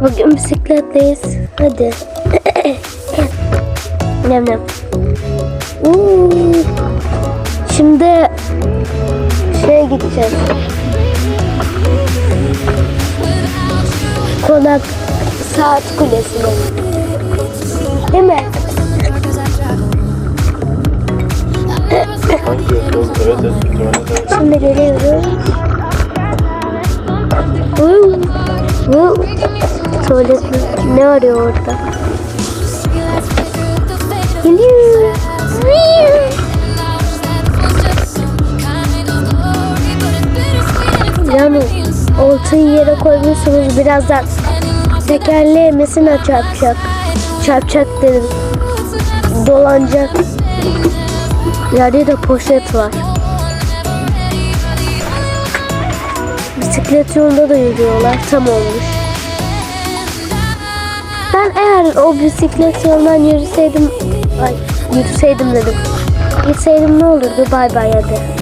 Bugün bisikletteyiz. Hadi. nem nem. Oo. Şimdi şeye gideceğiz. Konak saat kulesine. Değil mi? Şimdi geliyoruz. Vuu, vuu. Tuvalet ne arıyor orada? Geliyor. Yani oltayı yere koymuşsunuz birazdan tekerleğemesine çarpacak. Çarpacak dedim. Dolanacak. Yerde de poşet var. Bisiklet yolunda da yürüyorlar. Tam olmuş. Ben eğer o bisiklet yolundan yürüseydim, ay yürüseydim dedim. Gitseydim ne olurdu? Bay bay hadi.